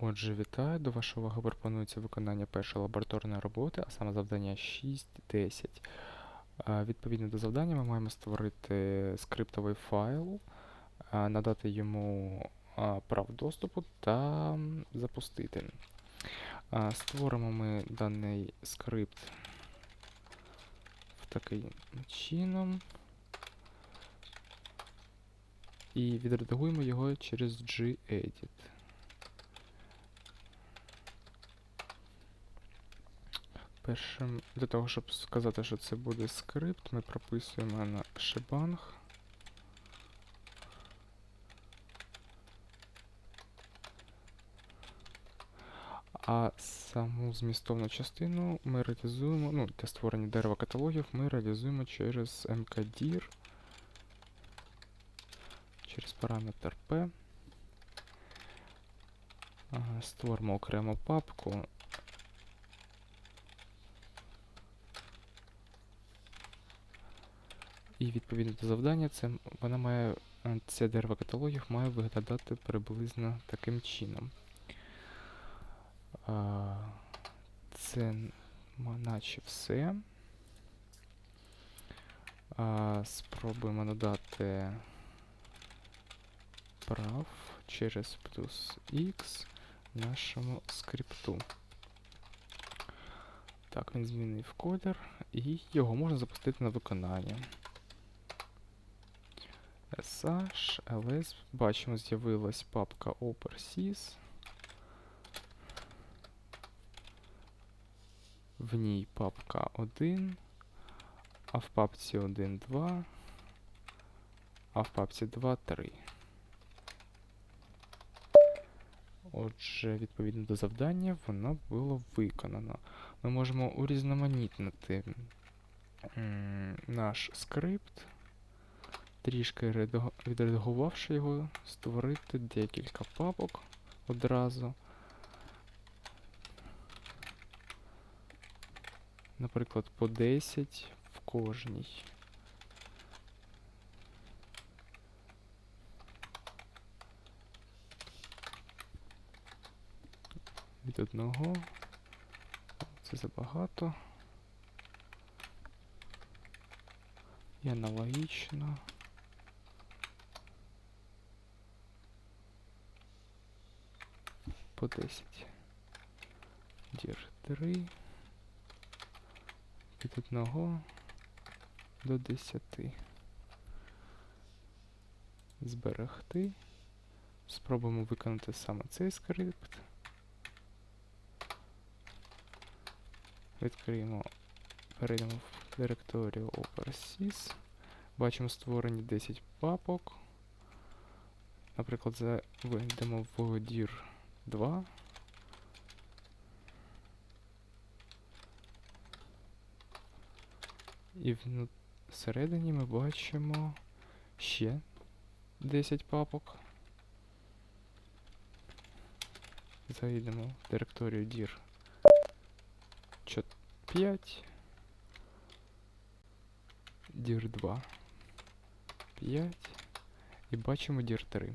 Отже, вітаю. До вашої уваги пропонується виконання першої лабораторної роботи, а саме завдання 6.10. Е, Відповідно до завдання ми маємо створити скриптовий файл, надати йому право доступу та запустити. Створимо ми даний скрипт в такий чином. І відредагуємо його через gedit. Першим, для того, щоб сказати, що це буде скрипт, ми прописуємо на shebang. А саму змістовну частину ми реалізуємо, ну, для створення дерева каталогів ми реалізуємо через mkdir, через параметр p. Створимо окрему папку. І відповідно до завдання, це вона має, е, це дерево каталогів має виглядати приблизно таким чином. Це наче все. Спробуємо надати прав через плюс x нашому скрипту. Так, він змінив колір, і його можна запустити на виконання. SH, ls, бачимо, з'явилась папка OperSys. В ній папка 1, а в папці 1, 2, а в папці 2, 3. Отже, відповідно до завдання, воно було виконано. Ми можемо урізноманітнити наш скрипт, трішки відредагувавши його, створити декілька папок одразу. Наприклад, по 10 в кожній. Від одного. Це забагато. І аналогічно. По 10. Дір 3. Від 1 до 10. Зберегти. Спробуємо виконати саме цей скрипт. Відкриємо, перейдемо в директорію OperSys. Бачимо створені 10 папок. Наприклад, за- вийдемо в dir 2. І всередині ми бачимо ще 10 папок. Зайдемо в директорію dir 5. dir 2. 5. І бачимо dir 3.